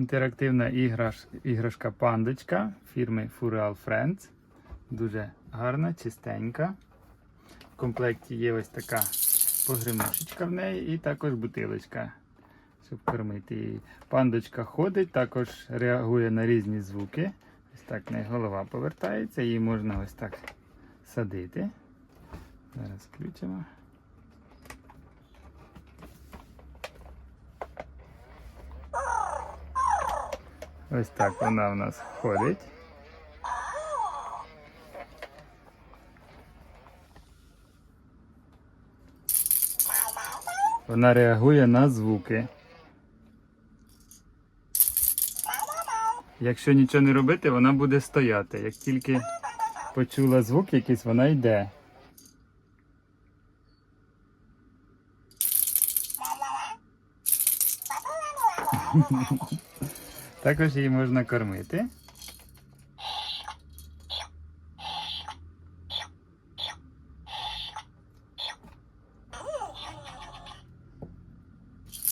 Інтерактивна іграш, іграшка пандочка фірми Fureal Friends. Дуже гарна, чистенька. В комплекті є ось така погремушечка в неї і також бутилочка, щоб кормити її. Пандочка ходить, також реагує на різні звуки. Ось так в неї голова повертається, її можна ось так садити. Зараз включимо. Ось так вона в нас ходить. Вона реагує на звуки. Якщо нічого не робити, вона буде стояти. Як тільки почула звук якийсь, вона йде. Також її можна кормити.